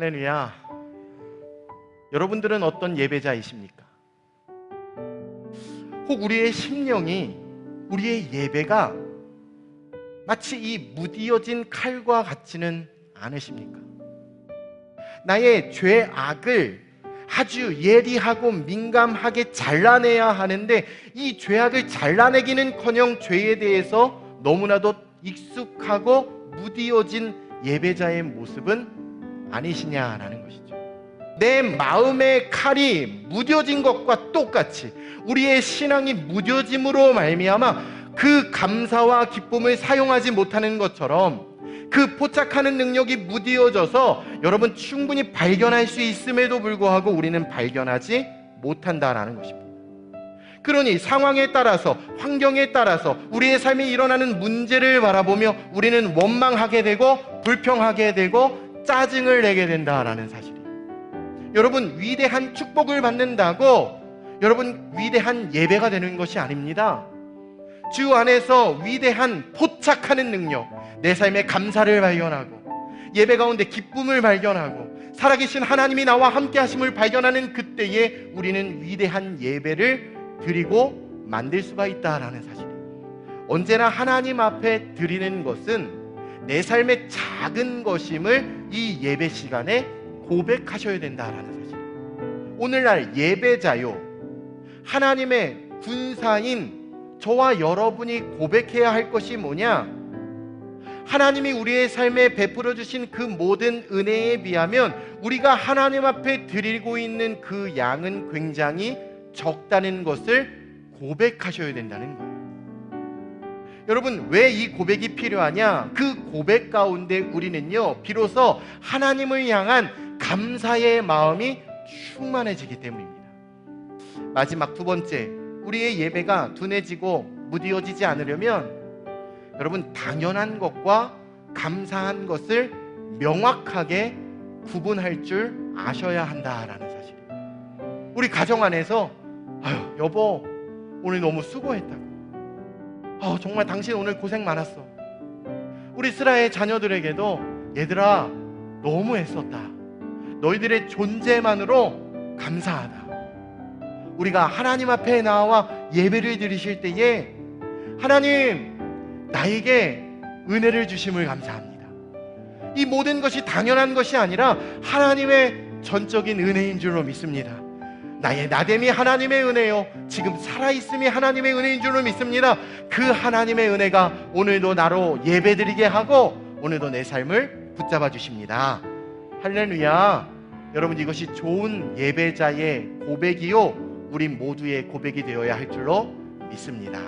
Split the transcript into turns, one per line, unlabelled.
할렐루야. 여러분들은 어떤 예배자이십니까? 혹 우리의 심령이 우리의 예배가 마치 이 무디어진 칼과 같지는 않으십니까? 나의 죄악을 아주 예리하고 민감하게 잘라내야 하는데 이 죄악을 잘라내기는 커녕 죄에 대해서 너무나도 익숙하고 무디어진 예배자의 모습은 아니시냐라는 것이죠. 내 마음의 칼이 무뎌진 것과 똑같이 우리의 신앙이 무뎌짐으로 말미암아 그 감사와 기쁨을 사용하지 못하는 것처럼 그 포착하는 능력이 무디어져서 여러분 충분히 발견할 수 있음에도 불구하고 우리는 발견하지 못한다라는 것입니다. 그러니 상황에 따라서 환경에 따라서 우리의 삶에 일어나는 문제를 바라보며 우리는 원망하게 되고 불평하게 되고 짜증을 내게 된다라는 사실이에요. 여러분 위대한 축복을 받는다고 여러분 위대한 예배가 되는 것이 아닙니다. 주 안에서 위대한 포착하는 능력, 내 삶의 감사를 발견하고 예배 가운데 기쁨을 발견하고 살아계신 하나님이 나와 함께 하심을 발견하는 그때에 우리는 위대한 예배를 드리고 만들 수가 있다라는 사실이에요. 언제나 하나님 앞에 드리는 것은 내 삶의 작은 것임을 이 예배 시간에 고백하셔야 된다라는 사실. 오늘날 예배자요. 하나님의 군사인 저와 여러분이 고백해야 할 것이 뭐냐? 하나님이 우리의 삶에 베풀어 주신 그 모든 은혜에 비하면 우리가 하나님 앞에 드리고 있는 그 양은 굉장히 적다는 것을 고백하셔야 된다는 거예요. 여러분, 왜 이 고백이 필요하냐? 그 고백 가운데 우리는요, 비로소 하나님을 향한 감사의 마음이 충만해지기 때문입니다. 마지막 두 번째, 우리의 예배가 둔해지고 무디어지지 않으려면 여러분 당연한 것과 감사한 것을 명확하게 구분할 줄 아셔야 한다라는 사실이에요. 우리 가정 안에서 아유 여보 오늘 너무 수고했다고. 아 정말 당신 오늘 고생 많았어. 우리 스라의 자녀들에게도 얘들아 너무 애썼다. 너희들의 존재만으로 감사하다. 우리가 하나님 앞에 나와 예배를 드리실 때에 하나님 나에게 은혜를 주심을 감사합니다. 이 모든 것이 당연한 것이 아니라 하나님의 전적인 은혜인 줄로 믿습니다. 나의 나됨이 하나님의 은혜요. 지금 살아있음이 하나님의 은혜인 줄로 믿습니다. 그 하나님의 은혜가 오늘도 나로 예배드리게 하고 오늘도 내 삶을 붙잡아 주십니다. 할렐루야. 여러분 이것이 좋은 예배자의 고백이요. 우리 모두의 고백이 되어야 할 줄로 믿습니다.